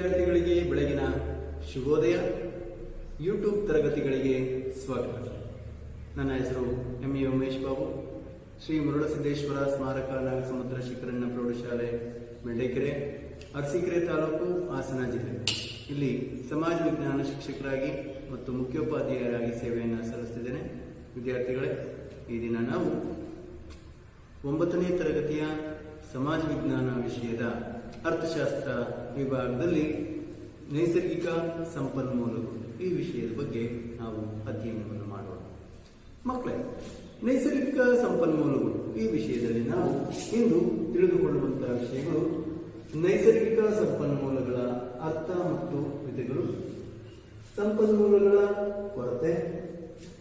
ವಿದ್ಯಾರ್ಥಿಗಳಿಗೆ ಬೆಳಗಿನ ಶುಭೋದಯ. ಯೂಟ್ಯೂಬ್ ತರಗತಿಗಳಿಗೆ ಸ್ವಾಗತ. ನನ್ನ ಹೆಸರು ಎಂ ಎ ಉಮೇಶ್ ಬಾಬು. ಶ್ರೀ ಮುರುಡಸಿದ್ದೇಶ್ವರ ಸ್ಮಾರಕ ನಾಗಸಮುದ್ರ ಶಿಖರಣ್ಣ ಪ್ರೌಢಶಾಲೆ ಮೆಂಡೆಕೆರೆ ಅರಸೀಕೆರೆ ತಾಲೂಕು, ಹಾಸನ ಜಿಲ್ಲೆ. ಇಲ್ಲಿ ಸಮಾಜ ವಿಜ್ಞಾನ ಶಿಕ್ಷಕರಾಗಿ ಮತ್ತು ಮುಖ್ಯೋಪಾಧ್ಯಾಯರಾಗಿ ಸೇವೆಯನ್ನು ಸಲ್ಲಿಸ್ತಿದ್ದೇನೆ. ವಿದ್ಯಾರ್ಥಿಗಳೇ, ಈ ದಿನ ನಾವು ಒಂಬತ್ತನೇ ತರಗತಿಯ ಸಮಾಜ ವಿಜ್ಞಾನ ವಿಷಯದ ಅರ್ಥಶಾಸ್ತ್ರ ವಿಭಾಗದಲ್ಲಿ ನೈಸರ್ಗಿಕ ಸಂಪನ್ಮೂಲಗಳು. ಈ ವಿಷಯದ ಬಗ್ಗೆ ನಾವು ಅಧ್ಯಯನವನ್ನು ಮಾಡೋಣ. ಮಕ್ಕಳೇ, ನೈಸರ್ಗಿಕ ಸಂಪನ್ಮೂಲಗಳು. ಈ ವಿಷಯದಲ್ಲಿ ನಾವು ಇಂದು ತಿಳಿದುಕೊಳ್ಳುವಂತಹ ವಿಷಯಗಳು ನೈಸರ್ಗಿಕ ಸಂಪನ್ಮೂಲಗಳ ಅರ್ಥ ಮತ್ತು ವಿಧಗಳು. ಸಂಪನ್ಮೂಲಗಳ ಕೊರತೆ,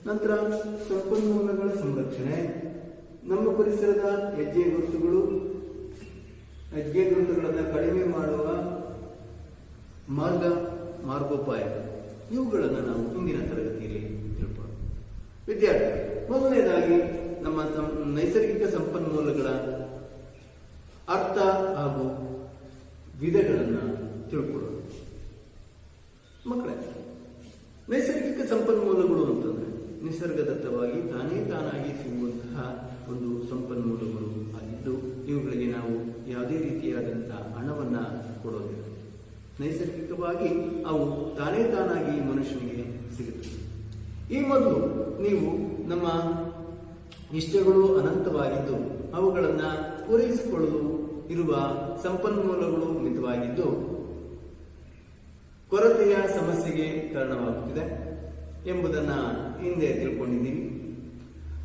ನಂತರ ಸಂಪನ್ಮೂಲಗಳ ಸಂರಕ್ಷಣೆ, ನಮ್ಮ ಪರಿಸರದ ಹೆಜ್ಜೆ ಗುರುತುಗಳು, ಹೆಜ್ಜೆ ಗುರುತುಗಳನ್ನು ಕಡಿಮೆ ಮಾಡುವ ಮಾರ್ಗ ಮಾರ್ಗೋಪಾಯ ಇವುಗಳನ್ನು ನಾವು ಮುಂದಿನ ತರಗತಿಯಲ್ಲಿ ತಿಳ್ಕೊಳ್ಳೋಣ. ವಿದ್ಯಾರ್ಥಿ, ಮೊದಲನೇದಾಗಿ ನಮ್ಮ ನೈಸರ್ಗಿಕ ಸಂಪನ್ಮೂಲಗಳ ಅರ್ಥ ಹಾಗೂ ವಿಧಗಳನ್ನು ತಿಳ್ಕೊಳ್ಳೋಣ. ಮಕ್ಕಳೇ, ನೈಸರ್ಗಿಕ ಸಂಪನ್ಮೂಲಗಳು ಅಂತಂದ್ರೆ ನಿಸರ್ಗದತ್ತವಾಗಿ ತಾನೇ ತಾನಾಗಿ ಸಿಗುವಂತಹ ಒಂದು ಸಂಪನ್ಮೂಲಗಳು ಆಗಿದ್ದು ಇವುಗಳಿಗೆ ನಾವು ಯಾವುದೇ ರೀತಿಯಾದಂತಹ ಹಣವನ್ನ ಕೊಡೋದಿಲ್ಲ. ನೈಸರ್ಗಿಕವಾಗಿ ಅವು ತಾನೇ ತಾನಾಗಿ ಮನುಷ್ಯನಿಗೆ ಸಿಗುತ್ತವೆ. ಈ ಮೊದಲು ನೀವು ನಮ್ಮ ಇಷ್ಟಗಳು ಅನಂತವಾಗಿದ್ದು, ಅವುಗಳನ್ನು ಪೂರೈಸಿಕೊಳ್ಳಲು ಇರುವ ಸಂಪನ್ಮೂಲಗಳು ಮಿತವಾಗಿದ್ದು, ಕೊರತೆಯ ಸಮಸ್ಯೆಗೆ ಕಾರಣವಾಗುತ್ತಿದೆ ಎಂಬುದನ್ನು ಹಿಂದೆ ತಿಳ್ಕೊಂಡಿದ್ದೀವಿ.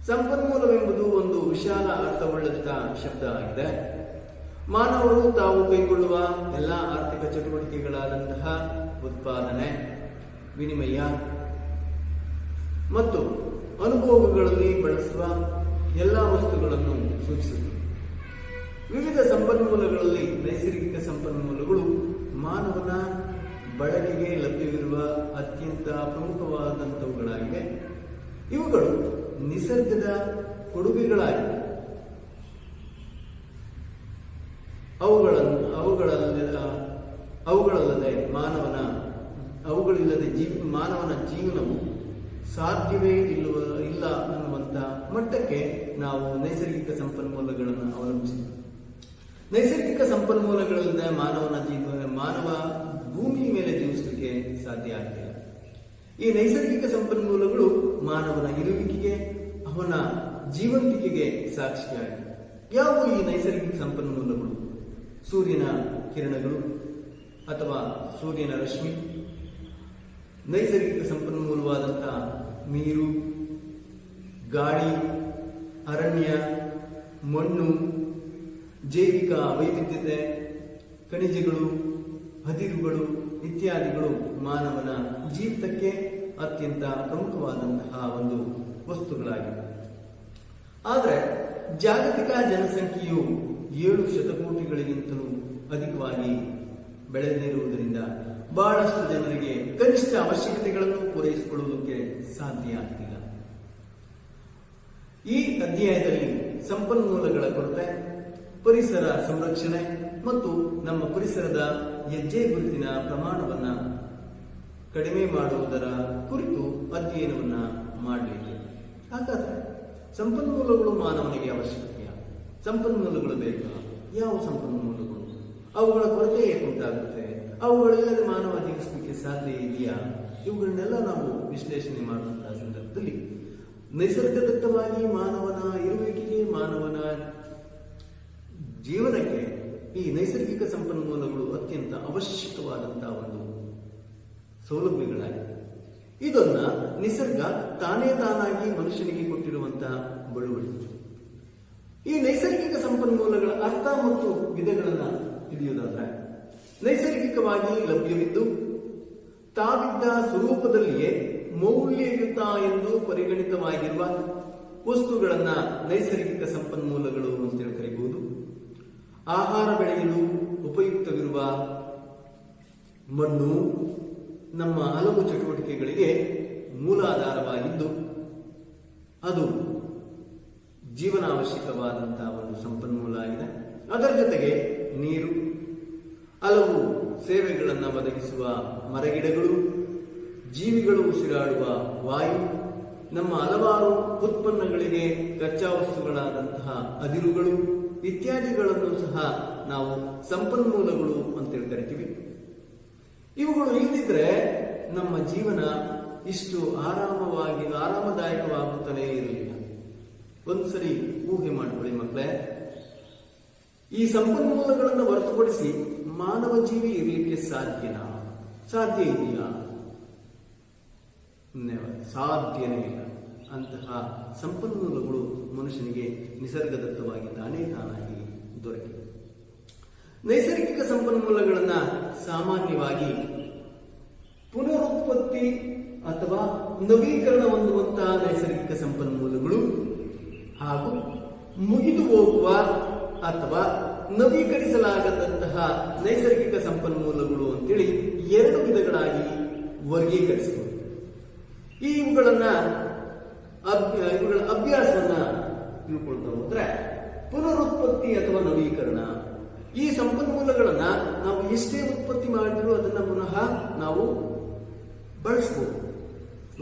ಸಂಪನ್ಮೂಲವೆಂಬುದು ಒಂದು ವಿಶಾಲ ಅರ್ಥವುಳ್ಳಂತ ಶಬ್ದ ಆಗಿದೆ. ಮಾನವರು ತಾವು ಕೈಗೊಳ್ಳುವ ಎಲ್ಲ ಆರ್ಥಿಕ ಚಟುವಟಿಕೆಗಳಾದಂತಹ ಉತ್ಪಾದನೆ, ವಿನಿಮಯ ಮತ್ತು ಅನುಭೋಗಗಳಲ್ಲಿ ಬಳಸುವ ಎಲ್ಲ ವಸ್ತುಗಳನ್ನು ಸೂಚಿಸುತ್ತದೆ. ವಿವಿಧ ಸಂಪನ್ಮೂಲಗಳಲ್ಲಿ ನೈಸರ್ಗಿಕ ಸಂಪನ್ಮೂಲಗಳು ಮಾನವನ ಬಳಕೆಗೆ ಲಭ್ಯವಿರುವ ಅತ್ಯಂತ ಪ್ರಮುಖವಾದಂಥವುಗಳಾಗಿವೆ. ಇವುಗಳು ನಿಸರ್ಗದ ಕೊಡುಗೆಗಳಾಗಿವೆ. ಅವುಗಳನ್ನು ಅವುಗಳಲ್ಲ ಅವುಗಳಲ್ಲದೆ ಮಾನವನ, ಅವುಗಳಿಲ್ಲದೆ ಜೀವ ಮಾನವನ ಜೀವನವು ಸಾಧ್ಯವೇ ಇಲ್ಲವ, ಇಲ್ಲ ಅನ್ನುವಂತ ಮಟ್ಟಕ್ಕೆ ನಾವು ನೈಸರ್ಗಿಕ ಸಂಪನ್ಮೂಲಗಳನ್ನು ಅವಲಂಬಿಸಿದ್ದೇವೆ. ನೈಸರ್ಗಿಕ ಸಂಪನ್ಮೂಲಗಳಿಂದ ಮಾನವನ ಜೀವ, ಮಾನವ ಭೂಮಿ ಮೇಲೆ ಜೀವಿಸಲಿಕ್ಕೆ ಸಾಧ್ಯ ಆಗಿಲ್ಲ ಈ ನೈಸರ್ಗಿಕ ಸಂಪನ್ಮೂಲಗಳು ಮಾನವನ ಇರುವಿಕೆಗೆ, ಅವನ ಜೀವಂತಿಕೆಗೆ ಸಾಕ್ಷಿಯಾಗಿದೆ ಯಾವುವು ಈ ನೈಸರ್ಗಿಕ ಸಂಪನ್ಮೂಲಗಳು? ಸೂರ್ಯನ ಕಿರಣಗಳು ಅಥವಾ ಸೂರ್ಯನ ರಶ್ಮಿ, ನೈಸರ್ಗಿಕ ಸಂಪನ್ಮೂಲವಾದಂಥ ನೀರು, ಗಾಳಿ, ಅರಣ್ಯ, ಮಣ್ಣು, ಜೈವಿಕ ವೈವಿಧ್ಯತೆ, ಖನಿಜಗಳು, ಹದಿರುಗಳು ಇತ್ಯಾದಿಗಳು ಮಾನವನ ಜೀವಿತಕ್ಕೆ ಅತ್ಯಂತ ಪ್ರಮುಖವಾದಂತಹ ಒಂದು ವಸ್ತುಗಳಾಗಿವೆ. ಆದರೆ ಜಾಗತಿಕ ಜನಸಂಖ್ಯೆಯು ಏಳು ಶತಕೋಟಿಗಳಿಗಿಂತಲೂ ಅಧಿಕವಾಗಿ ಬೆಳೆದಿರುವುದರಿಂದ ಬಹಳಷ್ಟು ಜನರಿಗೆ ಕನಿಷ್ಠ ಅವಶ್ಯಕತೆಗಳನ್ನು ಪೂರೈಸಿಕೊಳ್ಳುವುದಕ್ಕೆ ಸಾಧ್ಯ ಆಗ್ತಿಲ್ಲ. ಈ ಅಧ್ಯಾಯದಲ್ಲಿ ಸಂಪನ್ಮೂಲಗಳ ಕೊರತೆ, ಪರಿಸರ ಸಂರಕ್ಷಣೆ ಮತ್ತು ನಮ್ಮ ಪರಿಸರದ ಹೆಜ್ಜೆ ಗುರುತಿನ ಪ್ರಮಾಣವನ್ನ ಕಡಿಮೆ ಮಾಡುವುದರ ಕುರಿತು ಅಧ್ಯಯನವನ್ನ ಮಾಡಲಿಕ್ಕೆ. ಹಾಗಾದರೆ ಸಂಪನ್ಮೂಲಗಳು ಮಾನವನಿಗೆ ಅವಶ್ಯಕತೆಯ ಸಂಪನ್ಮೂಲಗಳು ಬೇಕಾ? ಯಾವ ಸಂಪನ್ಮೂಲಗಳು? ಅವುಗಳ ಕೊರತೆ ಉಂಟಾಗುತ್ತೆ? ಅವುಗಳಿಲ್ಲದೆ ಮಾನವ ಜೀವಿಸಲಿಕ್ಕೆ ಸಾಧ್ಯ ಇದೆಯಾ? ಇವುಗಳನ್ನೆಲ್ಲ ನಾವು ವಿಶ್ಲೇಷಣೆ ಮಾಡುವಂತಹ ಸಂದರ್ಭದಲ್ಲಿ ನೈಸರ್ಗದತ್ತವಾಗಿ ಮಾನವನ ಇರುವಿಕೆಗೆ, ಮಾನವನ ಜೀವನಕ್ಕೆ ಈ ನೈಸರ್ಗಿಕ ಸಂಪನ್ಮೂಲಗಳು ಅತ್ಯಂತ ಅವಶ್ಯಕವಾದಂತಹ ಒಂದು ಸೌಲಭ್ಯಗಳಾಗಿವೆ. ಇದನ್ನ ನಿಸರ್ಗ ತಾನೇ ತಾನಾಗಿ ಮನುಷ್ಯನಿಗೆ ಕೊಟ್ಟಿರುವಂತಹ ಬಳುವಳಿ. ಈ ನೈಸರ್ಗಿಕ ಸಂಪನ್ಮೂಲಗಳ ಅರ್ಥ ಮತ್ತು ವಿಧಗಳನ್ನ ತಿಳಿಯುವುದಾದ್ರೆ, ನೈಸರ್ಗಿಕವಾಗಿ ಲಭ್ಯವಿದ್ದು, ತಾವಿದ್ದ ಸ್ವರೂಪದಲ್ಲಿಯೇ ಮೌಲ್ಯಯುತ ಎಂದು ಪರಿಗಣಿತವಾಗಿರುವ ವಸ್ತುಗಳನ್ನ ನೈಸರ್ಗಿಕ ಸಂಪನ್ಮೂಲಗಳು ಅಂತೇಳಿ ಕರೀಬಹುದು ಆಹಾರ ಬೆಳೆಯಲು ಉಪಯುಕ್ತವಿರುವ ಮಣ್ಣು ನಮ್ಮ ಹಲವು ಚಟುವಟಿಕೆಗಳಿಗೆ ಮೂಲಾಧಾರವಾಗಿದ್ದು, ಅದು ಜೀವನ ಅವಶ್ಯಕವಾದಂತಹ ಒಂದು ಸಂಪನ್ಮೂಲ ಆಗಿದೆ. ಅದರ ಜೊತೆಗೆ ನೀರು, ಹಲವು ಸೇವೆಗಳನ್ನು ಒದಗಿಸುವ ಮರಗಿಡಗಳು, ಜೀವಿಗಳು ಉಸಿರಾಡುವ ವಾಯು, ನಮ್ಮ ಹಲವಾರು ಉತ್ಪನ್ನಗಳಿಗೆ ಕಚ್ಚಾ ವಸ್ತುಗಳಾದಂತಹ ಅದಿರುಗಳು ಇತ್ಯಾದಿಗಳನ್ನು ಸಹ ನಾವು ಸಂಪನ್ಮೂಲಗಳು ಅಂತೇಳಿ ಕರಿತೀವಿ ಇವುಗಳು ಇಲ್ಲದಿದ್ರೆ ನಮ್ಮ ಜೀವನ ಇಷ್ಟು ಆರಾಮವಾಗಿ, ಆರಾಮದಾಯಕವಾಗುತ್ತಲೇ ಇರಲಿಲ್ಲ. ಒಂದ್ಸರಿ ಊಹೆ ಮಾಡಿಕೊಳ್ಳಿ ಮಕ್ಕಳೇ. ಈ ಸಂಪನ್ಮೂಲಗಳನ್ನು ಹೊರತುಪಡಿಸಿ ಮಾನವ ಜೀವಿ ಇರಲಿಕ್ಕೆ ಸಾಧ್ಯನಾ? ಸಾಧ್ಯ ಇದೆಯಾ. ಸಾಧ್ಯನೇ ಇಲ್ಲ. ಅಂತಹ ಸಂಪನ್ಮೂಲಗಳು ಮನುಷ್ಯನಿಗೆ ನಿಸರ್ಗದತ್ತವಾಗಿ ತಾನೇ ತಾನಾಗಿ ದೊರಕಿವೆ ನೈಸರ್ಗಿಕ ಸಂಪನ್ಮೂಲಗಳನ್ನ ಸಾಮಾನ್ಯವಾಗಿ ಪುನರುತ್ಪತ್ತಿ ಅಥವಾ ನವೀಕರಣ ಹೊಂದುವಂತಹ ನೈಸರ್ಗಿಕ ಸಂಪನ್ಮೂಲಗಳು ಹಾಗೂ ಮುಗಿದು ಹೋಗುವ ಅಥವಾ ನವೀಕರಿಸಲಾಗದಂತಹ ನೈಸರ್ಗಿಕ ಸಂಪನ್ಮೂಲಗಳು ಅಂತೇಳಿ ಎರಡು ವಿಧಗಳಾಗಿ ವರ್ಗೀಕರಿಸಬಹುದು ಈ ಇವುಗಳನ್ನ ಇವುಗಳ ಅಭ್ಯಾಸವನ್ನ ತಿಳ್ಕೊಳ್ತಾ ಹೋದ್ರೆ ಪುನರುತ್ಪತ್ತಿ ಅಥವಾ ನವೀಕರಣ, ಈ ಸಂಪನ್ಮೂಲಗಳನ್ನ ನಾವು ಎಷ್ಟೇ ಉತ್ಪತ್ತಿ ಮಾಡಿದ್ರು ಅದನ್ನ ಪುನಃ ನಾವು ಬಳಸಬಹುದು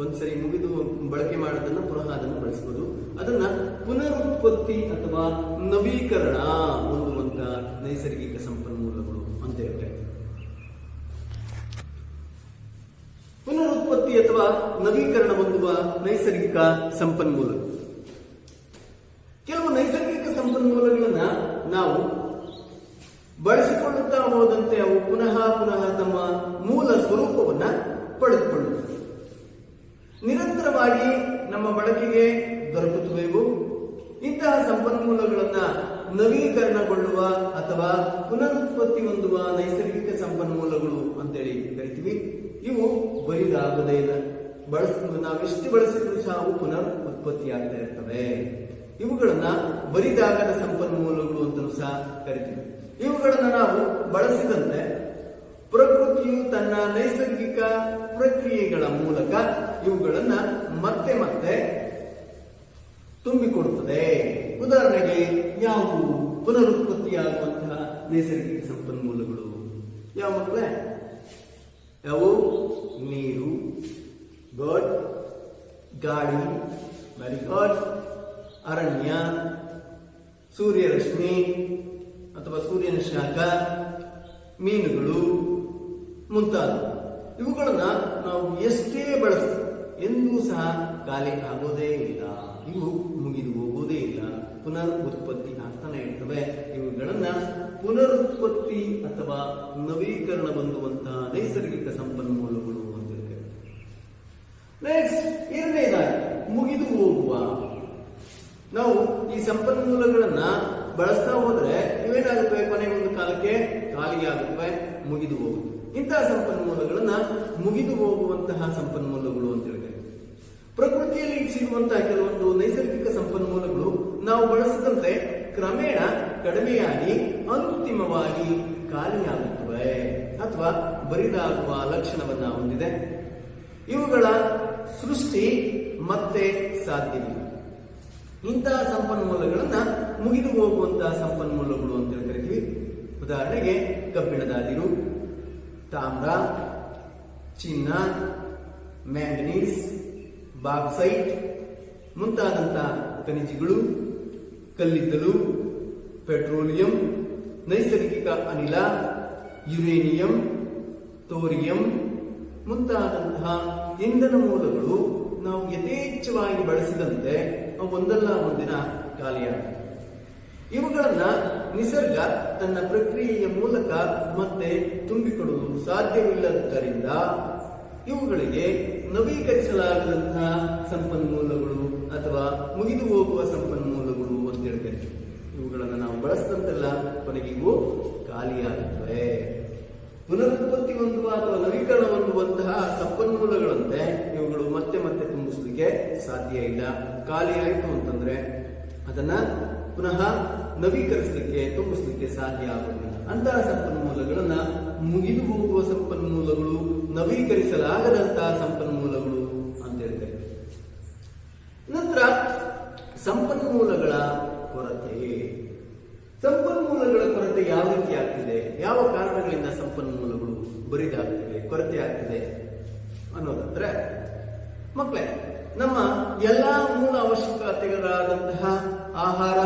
ಒಂದ್ಸರಿ ಮುಗಿದು ಬಳಕೆ ಮಾಡೋದನ್ನ ಪುನಃ ಅದನ್ನು ಬಳಸಬಹುದು ಅದನ್ನ ಪುನರುತ್ಪತ್ತಿ ಅಥವಾ ನವೀಕರಣ ಹೊಂದುವಂತ ನೈಸರ್ಗಿಕ ಸಂಪನ್ಮೂಲಗಳು ಅಂತ ಹೇಳ್ತಾರೆ. ಪುನರುತ್ಪತ್ತಿ ಅಥವಾ ನವೀಕರಣ ಹೊಂದುವ ನೈಸರ್ಗಿಕ ಸಂಪನ್ಮೂಲ. ಕೆಲವು ನೈಸರ್ಗಿಕ ಸಂಪನ್ಮೂಲಗಳನ್ನ ನಾವು ಬಳಸಿಕೊಳ್ಳುತ್ತಾ ಹೋದಂತೆ ಅವು ಪುನಃ ಪುನಃ ತಮ್ಮ ಮೂಲ ಸ್ವರೂಪವನ್ನ ಪಡೆದುಕೊಳ್ಳುತ್ತವೆ. ನಿರಂತರವಾಗಿ ನಮ್ಮ ಬಳಕೆಗೆ ದೊರಕುತ್ತವೆವು. ಇಂತಹ ಸಂಪನ್ಮೂಲಗಳನ್ನ ನವೀಕರಣಗೊಳ್ಳುವ ಅಥವಾ ಪುನರುತ್ಪತ್ತಿ ಹೊಂದುವ ನೈಸರ್ಗಿಕ ಸಂಪನ್ಮೂಲಗಳು ಅಂತೇಳಿ ಕರಿತೀವಿ. ಇವು ಬರಿದಾಗದೇ ಇಲ್ಲ. ಬಳಸ್, ನಾವೆಷ್ಟು ಬಳಸಿದ್ರು ಸಹ ಅವು ಪುನರ್ ಉತ್ಪತ್ತಿ ಆಗ್ತಾ ಇರ್ತವೆ. ಇವುಗಳನ್ನ ಬರಿದಾಗದ ಸಂಪನ್ಮೂಲಗಳು ಅಂತಲೂ ಸಹ ಕರಿತೀವಿ. ಇವುಗಳನ್ನ ನಾವು ಬಳಸಿದಂತೆ ಪ್ರಕೃತಿಯು ತನ್ನ ನೈಸರ್ಗಿಕ ಪ್ರಕ್ರಿಯೆಗಳ ಮೂಲಕ ಇವುಗಳನ್ನ ಮತ್ತೆ ಮತ್ತೆ ತುಂಬಿಕೊಡುತ್ತದೆ. ಉದಾಹರಣೆಗೆ ಯಾವುದು? ಪುನರುತ್ಪತ್ತಿಯಾಗುವಂತಹ ನೈಸರ್ಗಿಕ ಸಂಪನ್ಮೂಲಗಳು. ಯಾವ ಮಕ್ಕಳೇ? ಯಾವು? ನೀರು ಗಡ್ ಗಾಳಿ ಗುಡ್ ಅರಣ್ಯ, ಸೂರ್ಯರಶ್ಮಿ ಅಥವಾ ಸೂರ್ಯನ ಶಾಖ, ಮೀನುಗಳು ಮುಂತಾದ ಇವುಗಳನ್ನ ನಾವು ಎಷ್ಟೇ ಬಳಸ್ತೀವಿ ಎಂದೂ ಸಹ ಖಾಲಿ ಆಗೋದೇ ಇಲ್ಲ. ಇವು ಮುಗಿದು ಹೋಗೋದೇ ಇಲ್ಲ. ಪುನರ್ ಉತ್ಪತ್ತಿ ಆಗ್ತಾನೆ ಇರ್ತವೆ. ಇವುಗಳನ್ನ ಪುನರುತ್ಪತ್ತಿ ಅಥವಾ ನವೀಕರಣ ಹೊಂದುವಂತಹ ನೈಸರ್ಗಿಕ ಸಂಪನ್ಮೂಲಗಳು ಹೇಳ್ತಾರೆ ನೆಕ್ಸ್ಟ್ ಎರಡನೇದಾಗಿ, ಮುಗಿದು ಹೋಗುವ. ನಾವು ಈ ಸಂಪನ್ಮೂಲಗಳನ್ನ ಬಳಸ್ತಾ ಹೋದ್ರೆ ಇವೇನಾಗುತ್ತವೆ ಕೊನೆ ಒಂದು ಕಾಲಕ್ಕೆ? ಖಾಲಿಯಾಗುತ್ತವೆ ಮುಗಿದು ಹೋಗುತ್ತೆ. ಇಂತಹ ಸಂಪನ್ಮೂಲಗಳನ್ನ ಮುಗಿದು ಹೋಗುವಂತಹ ಸಂಪನ್ಮೂಲಗಳು ಅಂತ ಹೇಳಿದ್ರೆ ಪ್ರಕೃತಿಯಲ್ಲಿ ಸಿಗುವಂತಹ ಕೆಲವೊಂದು ನೈಸರ್ಗಿಕ ಸಂಪನ್ಮೂಲಗಳು ನಾವು ಬಳಸದಂತೆ ಕ್ರಮೇಣ ಕಡಿಮೆಯಾಗಿ, ಅಂತಿಮವಾಗಿ ಖಾಲಿಯಾಗುತ್ತವೆ ಅಥವಾ ಬರಿದಾಗುವ ಲಕ್ಷಣವನ್ನ ಹೊಂದಿದೆ. ಇವುಗಳ ಸೃಷ್ಟಿ ಮತ್ತೆ ಸಾಧ್ಯವಿಲ್ಲ ಇಂತಹ ಸಂಪನ್ಮೂಲಗಳನ್ನ ಮುಗಿದು ಹೋಗುವಂತಹ ಸಂಪನ್ಮೂಲಗಳು ಅಂತ ಕರಿತೀವಿ ಉದಾಹರಣೆಗೆ ಕಬ್ಬಿಣದ ಅದಿರು, ತಾಮ್ರ, ಚಿನ್ನ, ಮ್ಯಾಂಗನೀಸ್, ಬಾಕ್ಸೈಟ್ ಮುಂತಾದಂತಹ ಖನಿಜಗಳು, ಕಲ್ಲಿದ್ದಲು, ಪೆಟ್ರೋಲಿಯಂ, ನೈಸರ್ಗಿಕ ಅನಿಲ, ಯುರೇನಿಯಂ, ತೋರಿಯಂ ಮುಂತಾದಂತಹ ಇಂಧನ ಮೂಲಗಳು ನಾವು ಯಥೇಚ್ಛವಾಗಿ ಬಳಸಿದಂತೆ ಒಂದಲ್ಲ ಒಂದಿನ ಖಾಲಿಯಾಗುತ್ತವೆ ಇವುಗಳನ್ನ ನಿಸರ್ಗ ತನ್ನ ಪ್ರಕ್ರಿಯೆಯ ಮೂಲಕ ಮತ್ತೆ ತುಂಬಿಕೊಡಲು ಸಾಧ್ಯವಿಲ್ಲದ್ದರಿಂದ ಇವುಗಳಿಗೆ ನವೀಕರಿಸಲಾಗದಂತಹ ಸಂಪನ್ಮೂಲಗಳು ಅಥವಾ ಮುಗಿದು ಹೋಗುವ ಸಂಪನ್ಮೂಲಗಳು ಅಂತ ಹೇಳ್ತಾರೆ ಇವುಗಳನ್ನು ನಾವು ಬಳಸಿದಂತೆಲ್ಲ ಕೊನೆಗೆ ಇವು ಖಾಲಿಯಾಗುತ್ತವೆ. ಪುನರುತ್ಪತ್ತಿ ಹೊಂದುವ ಅಥವಾ ನವೀಕರಣ ಹೊಂದುವಂತಹ ಸಂಪನ್ಮೂಲಗಳಂತೆ ಇವುಗಳು ಮತ್ತೆ ಮತ್ತೆ ತುಂಬಿಸಲಿಕ್ಕೆ ಸಾಧ್ಯ ಇಲ್ಲ. ಖಾಲಿ ಆಯಿತು ಅಂತಂದ್ರೆ ಅದನ್ನ ಪುನಃ ನವೀಕರಿಸಲಿಕ್ಕೆ, ತುಂಬಿಸಲಿಕ್ಕೆ ಸಾಧ್ಯ ಆಗುವುದಿಲ್ಲ. ಅಂತಹ ಸಂಪನ್ಮೂಲಗಳನ್ನ ಮುಗಿದು ಹೋಗುವ ಸಂಪನ್ಮೂಲಗಳು, ನವೀಕರಿಸಲಾಗದಂತಹ ಸಂಪನ್ಮೂಲಗಳು ನಂತರ ಸಂಪನ್ಮೂಲಗಳ ಕೊರತೆ. ಸಂಪನ್ಮೂಲಗಳ ಕೊರತೆ ಯಾವ ರೀತಿ ಆಗ್ತಿದೆ? ಯಾವ ಕಾರಣಗಳಿಂದ ಸಂಪನ್ಮೂಲಗಳು ಬರಿದಾಗ್ತಿದೆ ಕೊರತೆ ಆಗ್ತಿದೆ ಅನ್ನೋದಂದ್ರೆ ಮಕ್ಕಳೇ ನಮ್ಮ ಎಲ್ಲಾ ಮೂಲ ಅವಶ್ಯಕತೆಗಳಾದಂತಹ ಆಹಾರ,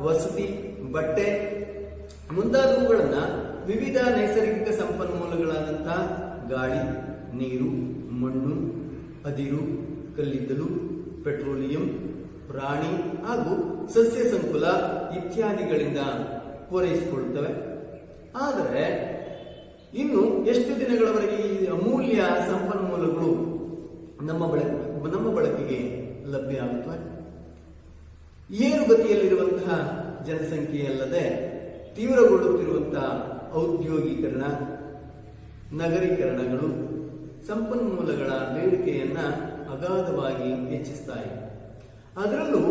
ವಸತಿ, ಬಟ್ಟೆ, ಮುಂತಾದವುಗಳನ್ನ ವಿವಿಧ ನೈಸರ್ಗಿಕ ಸಂಪನ್ಮೂಲಗಳಾದಂತಹ ಗಾಳಿ, ನೀರು, ಮಣ್ಣು, ಅದಿರು, ಕಲ್ಲಿದ್ದಲು ಪೆಟ್ರೋಲಿಯಂ, ಪ್ರಾಣಿ ಹಾಗೂ ಸಸ್ಯ ಸಂಕುಲ ಇತ್ಯಾದಿಗಳಿಂದ ಪೂರೈಸಿಕೊಳ್ಳುತ್ತವೆ ಆದರೆ ಇನ್ನು ಎಷ್ಟು ದಿನಗಳವರೆಗೆ ಈ ಅಮೂಲ್ಯ ಸಂಪನ್ಮೂಲಗಳು ನಮ್ಮ ಬಳಕೆ, ನಮ್ಮ ಬಳಕೆಗೆ ಲಭ್ಯ ಆಗುತ್ತವೆ? ಏರುಗತಿಯಲ್ಲಿರುವಂತಹ ಜನಸಂಖ್ಯೆಯಲ್ಲದೆ ತೀವ್ರಗೊಳ್ಳುತ್ತಿರುವಂತಹ ಔದ್ಯೋಗೀಕರಣ, ನಗರೀಕರಣಗಳು, ಸಂಪನ್ಮೂಲಗಳ ಬೇಡಿಕೆಯನ್ನ ಅಗಾಧವಾಗಿ ಹೆಚ್ಚಿಸ್ತಾ ಇದೆ ಅದರಲ್ಲೂ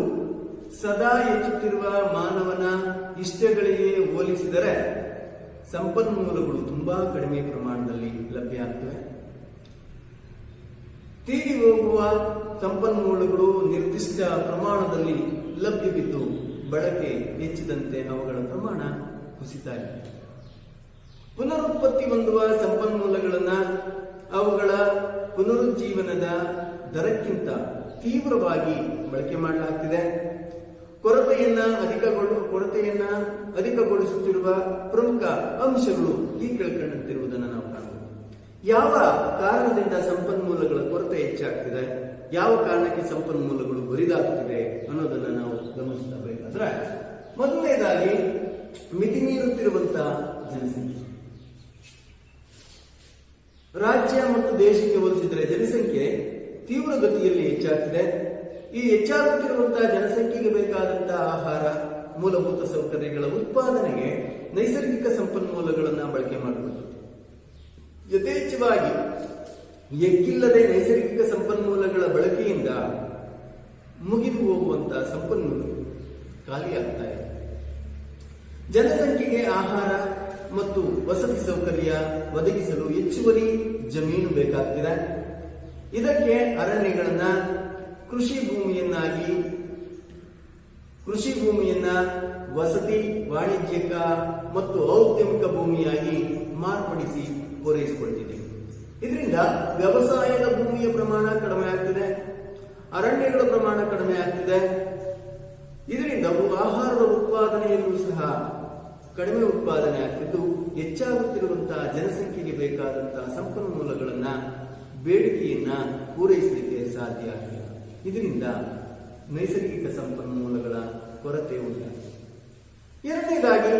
ಸದಾ ಹೆಚ್ಚುತ್ತಿರುವ ಮಾನವನ ಇಷ್ಟಗಳಿಗೆ ಹೋಲಿಸಿದರೆ ಸಂಪನ್ಮೂಲಗಳು ತುಂಬಾ ಕಡಿಮೆ ಪ್ರಮಾಣದಲ್ಲಿ ಲಭ್ಯ ಆಗ್ತವೆ. ತೀರಿ ಹೋಗುವ ಸಂಪನ್ಮೂಲಗಳು ನಿರ್ದಿಷ್ಟ ಪ್ರಮಾಣದಲ್ಲಿ ಲಭ್ಯವಿದ್ದು ಬಳಕೆ ಹೆಚ್ಚಿದಂತೆ ಅವುಗಳ ಪ್ರಮಾಣ ಕುಸಿತಾ ಪುನರುತ್ಪತ್ತಿ ಹೊಂದುವ ಸಂಪನ್ಮೂಲಗಳನ್ನ ಅವುಗಳ ಪುನರುಜ್ಜೀವನದ ದರಕ್ಕಿಂತ ತೀವ್ರವಾಗಿ ಬಳಕೆ ಮಾಡಲಾಗ್ತಿದೆ. ಕೊರತೆಯನ್ನ ಅಧಿಕಗೊಳ್ಳು ಕೊರತೆಯನ್ನ ಅಧಿಕಗೊಳಿಸುತ್ತಿರುವ ಪ್ರಮುಖ ಅಂಶಗಳು ಈ ಕೆಳಕಂಡಂತಿರುವುದನ್ನು ನಾವು ಕಾಣಬಹುದು ಯಾವ ಕಾರಣದಿಂದ ಸಂಪನ್ಮೂಲಗಳ ಕೊರತೆ ಹೆಚ್ಚಾಗ್ತಿದೆ, ಯಾವ ಕಾರಣಕ್ಕೆ ಸಂಪನ್ಮೂಲಗಳು ಬರಿದಾಗ್ತಿದೆ ಅನ್ನೋದನ್ನ ನಾವು ಗಮನಿಸ್ತಾ ಬೇಕಾದ್ರೆ, ಮೊದಲನೇದಾಗಿ ಮಿತಿ ಮೀರುತ್ತಿರುವಂತಹ ಜನಸಂಖ್ಯೆ. ರಾಜ್ಯ ಮತ್ತು ದೇಶಕ್ಕೆ ಹೋಲಿಸಿದರೆ ಜನಸಂಖ್ಯೆ ತೀವ್ರ ಗತಿಯಲ್ಲಿ ಹೆಚ್ಚಾಗ್ತಿದೆ. ಈ ಹೆಚ್ಚಾಗುತ್ತಿರುವಂತಹ ಜನಸಂಖ್ಯೆಗೆ ಬೇಕಾದಂತಹ ಆಹಾರ, ಮೂಲಭೂತ ಸೌಕರ್ಯಗಳ ಉತ್ಪಾದನೆಗೆ ನೈಸರ್ಗಿಕ ಸಂಪನ್ಮೂಲಗಳನ್ನು ಬಳಕೆ ಮಾಡಬಹುದು ಯಥೇಚ್ಛವಾಗಿ ಎಗ್ಗಿಲ್ಲದೆ ನೈಸರ್ಗಿಕ ಸಂಪನ್ಮೂಲಗಳ ಬಳಕೆಯಿಂದ ಮುಗಿದು ಹೋಗುವಂತಹ ಸಂಪನ್ಮೂಲಗಳು ಖಾಲಿಯಾಗ್ತಾ ಇದೆ. ಜನಸಂಖ್ಯೆಗೆ ಆಹಾರ ಮತ್ತು ವಸತಿ ಸೌಕರ್ಯ ಒದಗಿಸಲು ಹೆಚ್ಚುವರಿ ಜಮೀನು ಬೇಕಾಗ್ತಿದೆ. ಇದಕ್ಕೆ ಅರಣ್ಯಗಳನ್ನ ಕೃಷಿ ಭೂಮಿಯನ್ನಾಗಿ, ಕೃಷಿ ಭೂಮಿಯನ್ನ ವಸತಿ, ವಾಣಿಜ್ಯಿಕ ಮತ್ತು ಔದ್ಯಮಿಕ ಭೂಮಿಯಾಗಿ ಮಾರ್ಪಡಿಸಿ ಪೂರೈಸಿಕೊಳ್ತಿದೆ. ಇದರಿಂದ ವ್ಯವಸಾಯದ ಭೂಮಿಯ ಪ್ರಮಾಣ ಕಡಿಮೆ ಆಗ್ತಿದೆ, ಅರಣ್ಯಗಳ ಪ್ರಮಾಣ ಕಡಿಮೆ ಆಗ್ತಿದೆ. ಇದರಿಂದ ಆಹಾರದ ಉತ್ಪಾದನೆಯಲ್ಲೂ ಸಹ ಕಡಿಮೆ ಉತ್ಪಾದನೆ ಆಗ್ತಿದ್ದು, ಹೆಚ್ಚಾಗುತ್ತಿರುವಂತಹ ಜನಸಂಖ್ಯೆಗೆ ಬೇಕಾದಂತಹ ಸಂಪನ್ಮೂಲಗಳನ್ನ ಬೇಡಿಕೆಯನ್ನ ಪೂರೈಸಲಿಕ್ಕೆ ಸಾಧ್ಯ ಆಗಿಲ್ಲ ಇದರಿಂದ ನೈಸರ್ಗಿಕ ಸಂಪನ್ಮೂಲಗಳ ಕೊರತೆ ಉಂಟಾಗಿದೆ ಎರಡನೇದಾಗಿ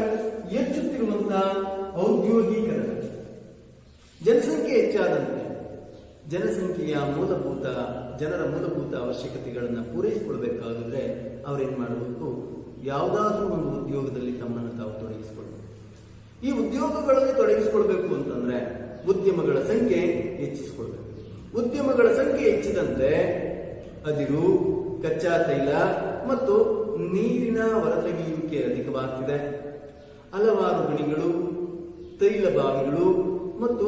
ಹೆಚ್ಚುತ್ತಿರುವಂತಹ ಔದ್ಯೋಗೀಕರಣ. ಜನಸಂಖ್ಯೆ ಹೆಚ್ಚಾದಂತೆ ಜನಸಂಖ್ಯೆಯ ಮೂಲಭೂತ, ಜನರ ಮೂಲಭೂತ ಅವಶ್ಯಕತೆಗಳನ್ನು ಪೂರೈಸಿಕೊಳ್ಬೇಕಾದ್ರೆ ಅವರೇನು ಮಾಡಬೇಕು? ಯಾವುದಾದ್ರೂ ಒಂದು ಉದ್ಯೋಗದಲ್ಲಿ ತಮ್ಮನ್ನು ತಾವು ತೊಡಗಿಸಿಕೊಳ್ಬೇಕು. ಈ ಉದ್ಯೋಗಗಳಲ್ಲಿ ತೊಡಗಿಸಿಕೊಳ್ಬೇಕು ಅಂತಂದ್ರೆ ಉದ್ಯಮಗಳ ಸಂಖ್ಯೆ ಹೆಚ್ಚಿಸಿಕೊಳ್ಬೇಕು. ಉದ್ಯಮಗಳ ಸಂಖ್ಯೆ ಹೆಚ್ಚಿದಂತೆ ಅದಿರು, ಕಚ್ಚಾ ತೈಲ ಮತ್ತು ನೀರಿನ ಹೊರತೆಗೆಯುವಿಕೆ ಅಧಿಕವಾಗ್ತಿದೆ. ಹಲವಾರು ಗಣಿಗಳು, ತೈಲ ಬಾವಿಗಳು ಮತ್ತು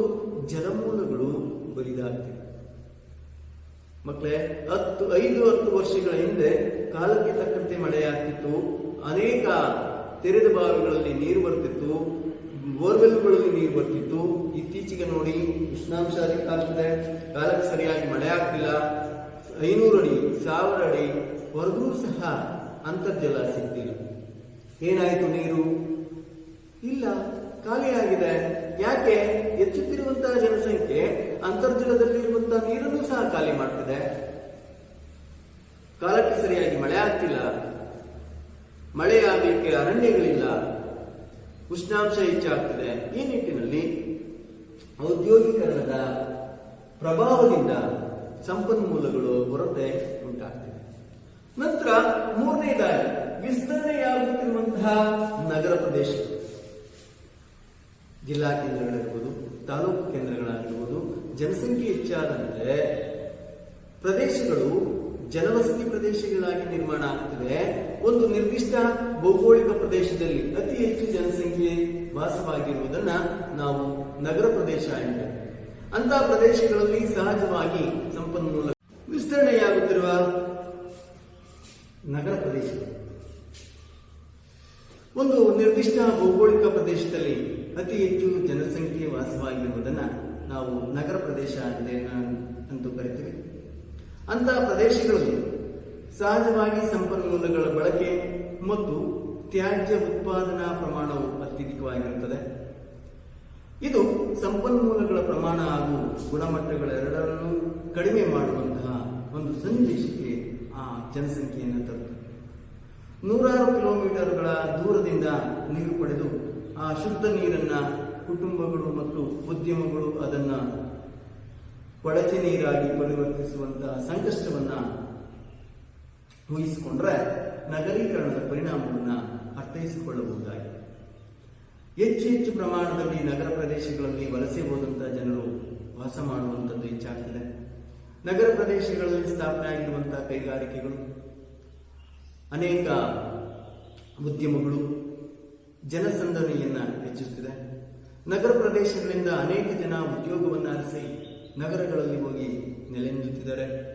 ಜಲಮೂಲಗಳು ಬರಿದಾಗ್ತಿವೆ ಮಕ್ಕಳೇ ಹತ್ತು, ಐದು, ಹತ್ತು ವರ್ಷಗಳ ಹಿಂದೆ ಕಾಲಕ್ಕೆ ತಕ್ಕಂತೆ ಮಳೆಯಾಗ್ತಿತ್ತು. ಅನೇಕ ತೆರೆದ ಬಾವಿಗಳಲ್ಲಿ ನೀರು ಬರ್ತಿತ್ತು ಬೋರ್ವೆಲ್ಗಳಲ್ಲಿ ನೀರು ಬರ್ತಿತ್ತು. ಇತ್ತೀಚೆಗೆ ನೋಡಿ ಉಷ್ಣಾಂಶ ಅಧಿಕ ಆಗ್ತದೆ ಕಾಲಕ್ಕೆ ಸರಿಯಾಗಿ ಮಳೆ ಆಗ್ತಿಲ್ಲ. ಐನೂರು ಅಡಿ, ಸಾವಿರ ಅಡಿ ವರೆಗೂ ಸಹ ಅಂತರ್ಜಲ ಸಿಗ್ತಿಲ್ಲ ಏನಾಯಿತು ನೀರು? ಇಲ್ಲ, ಖಾಲಿಯಾಗಿದೆ. ಯಾಕೆ? ಹೆಚ್ಚುತ್ತಿರುವಂತಹ ಜನಸಂಖ್ಯೆ ಅಂತರ್ಜಲದಲ್ಲಿ ಅಂತರ್ಜಲದಲ್ಲಿರುವಂತಹ ನೀರನ್ನು ಸಹ ಖಾಲಿ ಮಾಡ್ತಿದೆ. ಕಾಲಕ್ಕೆ ಸರಿಯಾಗಿ ಮಳೆ ಆಗ್ತಿಲ್ಲ. ಮಳೆ ಆಗಲಿಕ್ಕೆ ಅರಣ್ಯಗಳಿಲ್ಲ. ಉಷ್ಣಾಂಶ ಹೆಚ್ಚಾಗ್ತದೆ. ಈ ನಿಟ್ಟಿನಲ್ಲಿ ಔದ್ಯೋಗೀಕರಣದ ಪ್ರಭಾವದಿಂದ ಸಂಪನ್ಮೂಲಗಳು ಕೊರತೆ ಉಂಟಾಗ್ತದೆ. ನಂತರ ಮೂರನೇದಾಗಿ ವಿಸ್ತರಣೆಯಾಗುತ್ತಿರುವಂತಹ ನಗರ ಪ್ರದೇಶ ಜಿಲ್ಲಾ ಕೇಂದ್ರಗಳಿರ್ಬೋದು ತಾಲೂಕು ಕೇಂದ್ರಗಳಾಗಿರ್ಬೋದು, ಜನಸಂಖ್ಯೆ ಹೆಚ್ಚಾದಂತೆ ಪ್ರದೇಶಗಳು ಜನವಸತಿ ಪ್ರದೇಶಗಳಾಗಿ ನಿರ್ಮಾಣ ಆಗ್ತದೆ. ಒಂದು ನಿರ್ದಿಷ್ಟ ಭೌಗೋಳಿಕ ಪ್ರದೇಶದಲ್ಲಿ ಅತಿ ಹೆಚ್ಚು ಜನಸಂಖ್ಯೆ ವಾಸವಾಗಿರುವುದನ್ನ ನಾವು ನಗರ ಪ್ರದೇಶ ಎಂದು ಅಂತಹ ಪ್ರದೇಶಗಳಲ್ಲಿ ಸಹಜವಾಗಿ ಸಂಪನ್ಮೂಲ ವಿಸ್ತರಣೆಯಾಗುತ್ತಿರುವ ನಗರ ಪ್ರದೇಶ ಒಂದು ನಿರ್ದಿಷ್ಟ ಭೌಗೋಳಿಕ ಪ್ರದೇಶದಲ್ಲಿ ಅತಿ ಹೆಚ್ಚು ಜನಸಂಖ್ಯೆ ವಾಸವಾಗಿರುವುದನ್ನ ನಾವು ನಗರ ಪ್ರದೇಶ ಅಂತ ಅಂತೂ ಕರಿತೀವಿ. ಅಂತಹ ಪ್ರದೇಶಗಳಲ್ಲಿ ಸಹಜವಾಗಿ ಸಂಪನ್ಮೂಲಗಳ ಬಳಕೆ ಮತ್ತು ತ್ಯಾಜ್ಯ ಉತ್ಪಾದನಾ ಪ್ರಮಾಣವು ಅತ್ಯಧಿಕವಾಗಿರುತ್ತದೆ. ಇದು ಸಂಪನ್ಮೂಲಗಳ ಪ್ರಮಾಣ ಹಾಗೂ ಗುಣಮಟ್ಟಗಳೆರಡರನ್ನೂ ಕಡಿಮೆ ಮಾಡುವಂತಹ ಒಂದು ಸನ್ನಿವೇಶಕ್ಕೆ ಆ ಜನಸಂಖ್ಯೆಯನ್ನು ತರುತ್ತದೆ. ನೂರಾರು ಕಿಲೋಮೀಟರ್ಗಳ ದೂರದಿಂದ ನೀರು ಪಡೆದು ಆ ಶುದ್ಧ ನೀರನ್ನ ಕುಟುಂಬಗಳು ಮತ್ತು ಉದ್ಯಮಗಳು ಅದನ್ನ ಕೊಳಚೆ ನೀರಾಗಿ ಪರಿವರ್ತಿಸುವಂತಹ ಸಂಕಷ್ಟವನ್ನ ಊಹಿಸಿಕೊಂಡ್ರೆ ನಗರೀಕರಣದ ಪರಿಣಾಮವನ್ನು ಅರ್ಥೈಸಿಕೊಳ್ಳಬಹುದಾಗಿದೆ. ಹೆಚ್ಚು ಹೆಚ್ಚು ಪ್ರಮಾಣದಲ್ಲಿ ನಗರ ಪ್ರದೇಶಗಳಲ್ಲಿ ವಲಸೆ ಹೋದಂತಹ ಜನರು ವಾಸ ಮಾಡುವಂಥದ್ದು ಹೆಚ್ಚಾಗ್ತದೆ. ನಗರ ಪ್ರದೇಶಗಳಲ್ಲಿ ಸ್ಥಾಪನೆ ಆಗಿರುವಂತಹ ಕೈಗಾರಿಕೆಗಳು, ಅನೇಕ ಉದ್ಯಮಗಳು ಜನಸಂದಣಿಯನ್ನು ಹೆಚ್ಚಿಸುತ್ತಿದೆ. ನಗರ ಪ್ರದೇಶಗಳಿಂದ ಅನೇಕ ಜನ ಉದ್ಯೋಗವನ್ನು ಅರಸಿ ನಗರಗಳಲ್ಲಿ ಹೋಗಿ ನೆಲೆ ನಿಲ್ಲುತ್ತಿದ್ದಾರೆ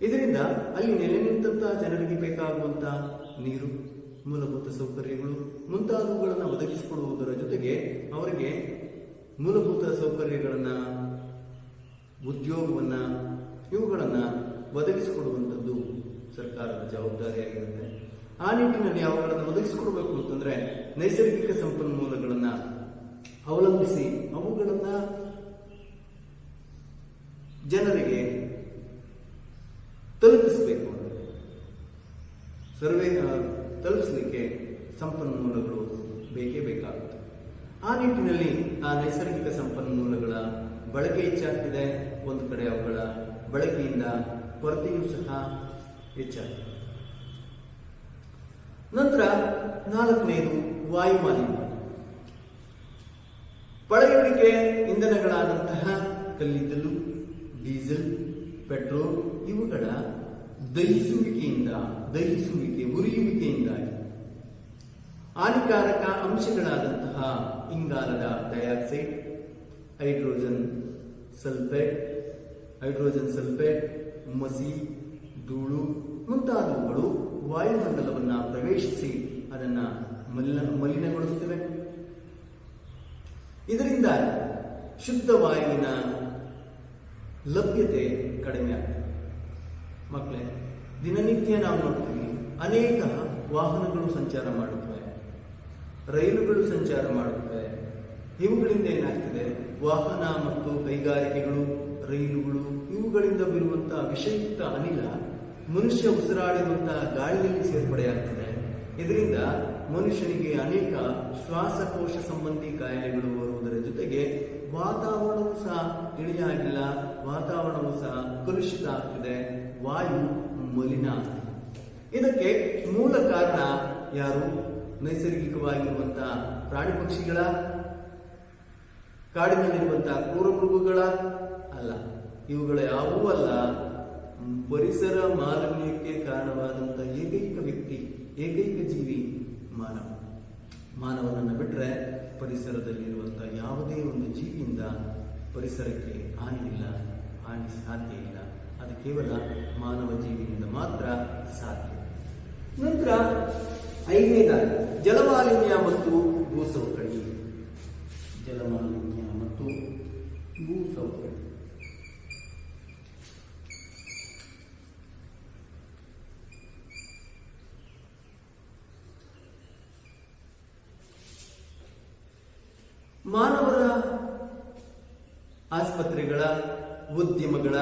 ಇದರಿಂದ ಅಲ್ಲಿ ನೆಲೆ ನಿಂತಹ ಜನರಿಗೆ ಬೇಕಾಗುವಂತಹ ನೀರು, ಮೂಲಭೂತ ಸೌಕರ್ಯಗಳು, ಮುಂತಾದವುಗಳನ್ನು ಒದಗಿಸಿಕೊಡುವುದರ ಜೊತೆಗೆ ಅವರಿಗೆ ಮೂಲಭೂತ ಸೌಕರ್ಯಗಳನ್ನ, ಉದ್ಯೋಗವನ್ನ, ಇವುಗಳನ್ನ ಒದಗಿಸಿಕೊಡುವಂಥದ್ದು ಸರ್ಕಾರದ ಜವಾಬ್ದಾರಿಯಾಗಿರುತ್ತೆ. ಆ ನಿಟ್ಟಿನಲ್ಲಿ ಅವುಗಳನ್ನು ಒದಗಿಸಿಕೊಡ್ಬೇಕು ಅಂತಂದ್ರೆ ನೈಸರ್ಗಿಕ ಸಂಪನ್ಮೂಲಗಳನ್ನ ಅವಲಂಬಿಸಿ ಅವುಗಳನ್ನ ಜನರಿಗೆ ತಲುಪಿಸಬೇಕು. ಸರ್ವೇ ತಲುಪಿಸಲಿಕ್ಕೆ ಸಂಪನ್ಮೂಲಗಳು ಬೇಕೇ ಬೇಕಾಗುತ್ತೆ. ಆ ನಿಟ್ಟಿನಲ್ಲಿ ಆ ನೈಸರ್ಗಿಕ ಸಂಪನ್ಮೂಲಗಳ ಬಳಕೆ ಹೆಚ್ಚಾಗ್ತಿದೆ. ಒಂದು ಕಡೆ ಅವುಗಳ ಬಳಕೆಯಿಂದ ಕೊರತೆಯೂ ಸಹ ಹೆಚ್ಚಾಗ್ತದೆ. ನಂತರ ನಾಲ್ಕನೇದು ವಾಯು ಮಾಲಿನ್ಯ ಪಳೆಯುಳಿಕೆ ಇಂಧನಗಳಾದಂತಹ ಕಲ್ಲಿದ್ದಲು, ಡೀಸೆಲ್, ಪೆಟ್ರೋಲ್ ಇವುಗಳ ದಹಿಸುವಿಕೆಯಿಂದ, ದಹಿಸುವಿಕೆ, ಉರಿಯುವಿಕೆಯಿಂದಾಗಿ. ಹಾನಿಕಾರಕ ಅಂಶಗಳಾದಂತಹ ಇಂಗಾಲದ dioxide, hydrogen sulphate hydrogen sulphate, ಮಸಿ, ಧೂಳು ಮುಂತಾದವುಗಳು ವಾಯುಮಂಡಲವನ್ನು ಪ್ರವೇಶಿಸಿ ಅದನ್ನ ಮಲಿನ, ಮಲಿನಗೊಳಿಸುತ್ತವೆ. ಇದರಿಂದ ಶುದ್ಧ ವಾಯುವಿನ ಲಭ್ಯತೆ ಕಡಿಮೆ ಆಗ್ತದೆ ಮಕ್ಕಳೇ, ದಿನನಿತ್ಯ ನಾವು ನೋಡ್ತೀವಿ, ಅನೇಕ ವಾಹನಗಳು ಸಂಚಾರ ಮಾಡುತ್ತವೆ. ರೈಲುಗಳು ಸಂಚಾರ ಮಾಡುತ್ತವೆ. ಇವುಗಳಿಂದ ಏನಾಗ್ತದೆ? ವಾಹನ ಮತ್ತು ಕೈಗಾರಿಕೆಗಳು, ರೈಲುಗಳು, ಇವುಗಳಿಂದ ಬರುವಂತಹ ವಿಷಯುಕ್ತ ಅನಿಲ ಮನುಷ್ಯ ಉಸಿರಾಡಿರುವಂತಹ ಗಾಳಿಯಲ್ಲಿ ಸೇರ್ಪಡೆಯಾಗ್ತದೆ. ಇದರಿಂದ ಮನುಷ್ಯನಿಗೆ ಅನೇಕ ಶ್ವಾಸಕೋಶ ಸಂಬಂಧಿ ಕಾಯಿಲೆಗಳು ಬರುವುದರ ಜೊತೆಗೆ ವಾತಾವರಣವೂ ಸಹ ತಿಳಿಯಾಗಿಲ್ಲ ವಾತಾವರಣವೂ ಸಹ ಕಲುಷಿತ ಆಗ್ತಿದೆ. ವಾಯು ಮಲಿನ. ಇದಕ್ಕೆ ಮೂಲ ಕಾರಣ ಯಾರು? ನೈಸರ್ಗಿಕವಾಗಿರುವಂತಹ ಪ್ರಾಣಿ ಪಕ್ಷಿಗಳ ಕಾಡಿನಲ್ಲಿರುವಂತಹ ಕ್ರೂರ ಮೃಗಗಳ ಅಲ್ಲ, ಇವುಗಳ ಯಾವುವೂ ಅಲ್ಲ. ಪರಿಸರ ಮಾಲಿನ್ಯಕ್ಕೆ ಕಾರಣವಾದಂತಹ ಏಕೈಕ ವ್ಯಕ್ತಿ, ಏಕೈಕ ಜೀವಿ ಮಾನವ. ಮಾನವನನ್ನು ಬಿಟ್ಟರೆ ಪರಿಸರದಲ್ಲಿರುವಂತಹ ಯಾವುದೇ ಒಂದು ಜೀವಿಯಿಂದ ಪರಿಸರಕ್ಕೆ ಹಾನಿ ಇಲ್ಲ ಹಾನಿ ಸಾಧ್ಯ ಇಲ್ಲ. ಅದು ಕೇವಲ ಮಾನವ ಜೀವಿಯಿಂದ ಮಾತ್ರ ಸಾಧ್ಯ. ನಂತರ ಐದನೇದಾಗಿ, ಜಲಮಾಲಿನ್ಯ ಮತ್ತು ಭೂಸವಕಳಿ ಜಲಮಾಲಿನ್ಯ ಮತ್ತು ಭೂಸವಕಳಿ ಮಾನವರ ಆಸ್ಪತ್ರೆಗಳ ಉದ್ಯಮಗಳ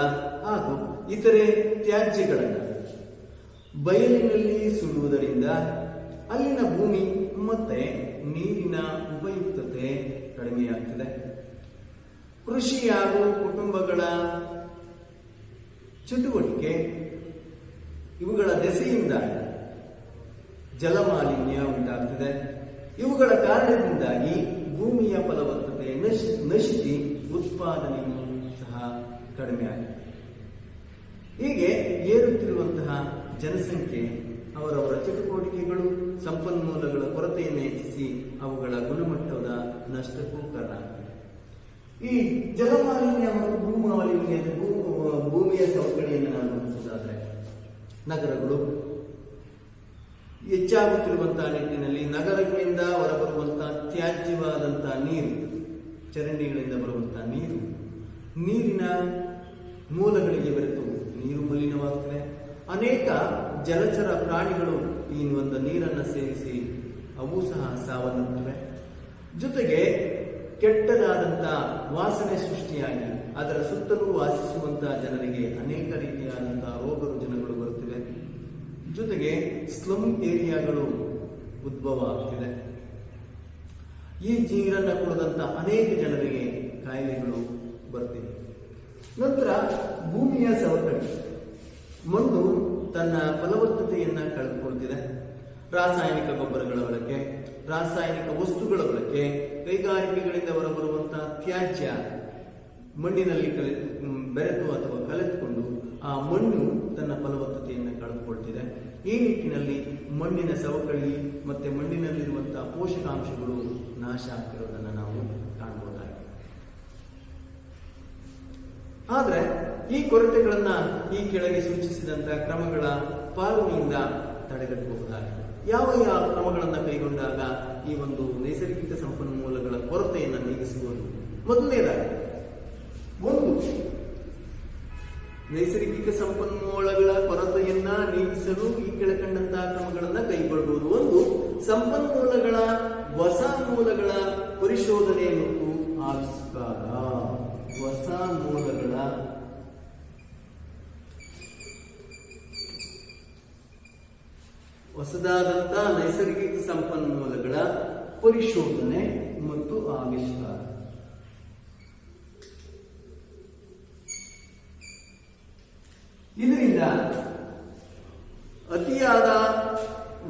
ಹಾಗೂ ಇತರೆ ತ್ಯಾಜ್ಯಗಳನ್ನು ಬಯಲಿನಲ್ಲಿ ಸುಡುವುದರಿಂದ ಅಲ್ಲಿನ ಭೂಮಿ ಮತ್ತೆ ನೀರಿನ ಉಪಯುಕ್ತತೆ ಕಡಿಮೆಯಾಗ್ತದೆ. ಕೃಷಿ ಹಾಗೂ ಕುಟುಂಬಗಳ ಚಟುವಟಿಕೆ, ಇವುಗಳ ದೆಸೆಯಿಂದ ಜಲಮಾಲಿನ್ಯ ಉಂಟಾಗ್ತದೆ. ಇವುಗಳ ಕಾರಣದಿಂದಾಗಿ ಭೂಮಿಯ ಫಲವತ್ತತೆ ನಶಿ, ನಶಿಸಿ ಉತ್ಪಾದನೆಯೂ ಕಡಿಮೆ ಆಗಿದೆ ಹೀಗೆ ಏರುತ್ತಿರುವಂತಹ ಜನಸಂಖ್ಯೆ, ಅವರವರ ಚಟುವಟಿಕೆಗಳು, ಸಂಪನ್ಮೂಲಗಳ ಕೊರತೆಯನ್ನು ಹೆಚ್ಚಿಸಿ ಅವುಗಳ ಗುಣಮಟ್ಟದ ನಷ್ಟಕ್ಕೂ ಕಾರಣ ಈ ಜಲಮಾಲಿನ್ಯ ಮತ್ತು ಭೂಮಾಲಿನ್ಯ ಭೂಮಿಯ ಸವಕಳಿಯನ್ನು ನಾವು ಗಮನಿಸೋದಾದ್ರೆ ನಗರಗಳು. ಹೆಚ್ಚಾಗಿ ಹೆಚ್ಚಾಗುತ್ತಿರುವಂತಹ ನಿಟ್ಟಿನಲ್ಲಿ ನಗರಗಳಿಂದ ಹೊರಬರುವಂತಹ ತ್ಯಾಜ್ಯವಾದಂತಹ ನೀರು, ಚರಂಡಿಗಳಿಂದ ಬರುವಂತಹ ನೀರು. ನೀರಿನ ಮೂಲಗಳಿಗೆ ಬೆರೆತು ನೀರು ಮಲಿನವಾಗ್ತದೆ. ಅನೇಕ ಜಲಚರ ಪ್ರಾಣಿಗಳು ಈ ಒಂದು ನೀರನ್ನು ಸೇವಿಸಿ ಅವು ಸಹ ಸಾವನ್ನುತ್ತವೆ ಜೊತೆಗೆ ಕೆಟ್ಟದಾದಂಥ ವಾಸನೆ ಸೃಷ್ಟಿಯಾಗಿ ಅದರ ಸುತ್ತಲೂ ವಾಸಿಸುವಂತಹ ಜನರಿಗೆ ಅನೇಕ ರೀತಿಯಾದಂತಹ ರೋಗ ರುಜಿನಗಳು ಬರುತ್ತಿವೆ. ಜೊತೆಗೆ ಸ್ಲಮ್ ಏರಿಯಾಗಳು ಉದ್ಭವ ಆಗ್ತಿದೆ ಈ ನೀರನ್ನು ಕುಡಿದಂತ ಅನೇಕ ಜನರಿಗೆ ಕಾಯಿಲೆಗಳು ಬರ್ತಿವೆ ನಂತರ ಭೂಮಿಯ ಸವಕಳಿ. ಮಣ್ಣು ತನ್ನ ಫಲವತ್ತತೆಯನ್ನ ಕಳೆದುಕೊಳ್ತಿದೆ. ರಾಸಾಯನಿಕ ಗೊಬ್ಬರಗಳ ಬಳಕೆ, ರಾಸಾಯನಿಕ ವಸ್ತುಗಳ ಬಳಕೆ, ಕೈಗಾರಿಕೆಗಳಿಂದ ಹೊರಬರುವಂತಹ ತ್ಯಾಜ್ಯ ಮಣ್ಣಿನಲ್ಲಿ ಕಲೆ ಬೆರೆತು ಅಥವಾ ಕಲೆತುಕೊಂಡು ಆ ಮಣ್ಣು ತನ್ನ ಫಲವತ್ತತೆಯನ್ನು ಕಳೆದುಕೊಳ್ತಿದೆ. ಈ ನಿಟ್ಟಿನಲ್ಲಿ ಮಣ್ಣಿನ ಸವಕಳಿ ಮತ್ತೆ ಮಣ್ಣಿನಲ್ಲಿರುವಂತಹ ಪೋಷಕಾಂಶಗಳು ನಾಶ ಆಗ್ತಿರೋದನ್ನ ನಾವು ಆದ್ರೆ ಈ ಕೊರತೆಗಳನ್ನ ಈ ಕೆಳಗೆ ಸೂಚಿಸಿದಂತ ಕ್ರಮಗಳ ಪಾಲನೆಯಿಂದ ತಡೆಗಟ್ಟಬಹುದಾಗಿದೆ. ಯಾವ ಯಾವ ಕ್ರಮಗಳನ್ನು ಕೈಗೊಂಡಾಗ ಈ ಒಂದು ನೈಸರ್ಗಿಕ ಸಂಪನ್ಮೂಲಗಳ ಕೊರತೆಯನ್ನು ನೀಗಿಸಬಹುದು ಮೊದಲನೇದಾಗಿ ಒಂದು ನೈಸರ್ಗಿಕ ಸಂಪನ್ಮೂಲಗಳ ಕೊರತೆಯನ್ನ ನೀಗಿಸಲು ಈ ಕೆಳಕಂಡಂತಹ ಕ್ರಮಗಳನ್ನ ಕೈಗೊಳ್ಳಬಹುದು ಒಂದು. ಸಂಪನ್ಮೂಲಗಳ ಹೊಸ ಮೂಲಗಳ ಪರಿಶೋಧನೆ ಮತ್ತು ಆವಿಷ್ಕಾರ. ಹೊಸ ಮೂಲಗಳ ಹೊಸದಾದಂತಹ ನೈಸರ್ಗಿಕ ಸಂಪನ್ಮೂಲಗಳ ಪರಿಶೋಧನೆ ಮತ್ತು ಆವಿಷ್ಕಾರ ಇದರಿಂದ ಅತಿಯಾದ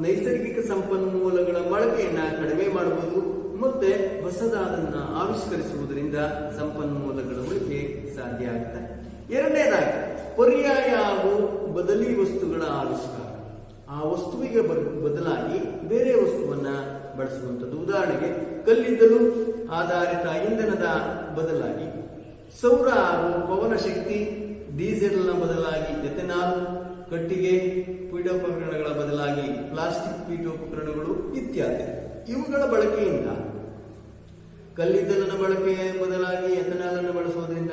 ನೈಸರ್ಗಿಕ ಸಂಪನ್ಮೂಲಗಳ ಬಳಕೆಯನ್ನ ಕಡಿಮೆ ಮಾಡಬಹುದು ಮತ್ತೆ ಹೊಸದಾದನ್ನ ಆವಿಷ್ಕರಿಸುವುದರಿಂದ ಸಂಪನ್ಮೂಲಗಳ ಉಳಿಕೆ ಸಾಧ್ಯ ಆಗುತ್ತೆ ಎರಡನೇದಾಗಿ, ಪರ್ಯಾಯ ಹಾಗೂ ಬದಲಿ ವಸ್ತುಗಳ ಆವಿಷ್ಕಾರ. ಆ ವಸ್ತುವಿಗೆ ಬದಲಾಗಿ ಬೇರೆ ವಸ್ತುವನ್ನ ಬಳಸುವಂಥದ್ದು. ಉದಾಹರಣೆಗೆ, ಕಲ್ಲಿದ್ದಲು ಆಧಾರಿತ ಇಂಧನದ ಬದಲಾಗಿ, ಸೌರ ಹಾಗೂ ಪವನ ಶಕ್ತಿ, ಡೀಸೆಲ್ನ ಬದಲಾಗಿ ಎಥೆನಾಲ್, ಕಟ್ಟಿಗೆ, ಪೀಠೋಪಕರಣಗಳ ಬದಲಾಗಿ ಪ್ಲಾಸ್ಟಿಕ್ ಪೀಠೋಪಕರಣಗಳು ಇತ್ಯಾದಿ. ಇವುಗಳ ಬಳಕೆಯಿಂದ ಕಲ್ಲಿದ್ದಲಿನ ಬಳಕೆ ಬದಲಾಗಿ ಎಥನಾಲನ್ನು ಬಳಸೋದ್ರಿಂದ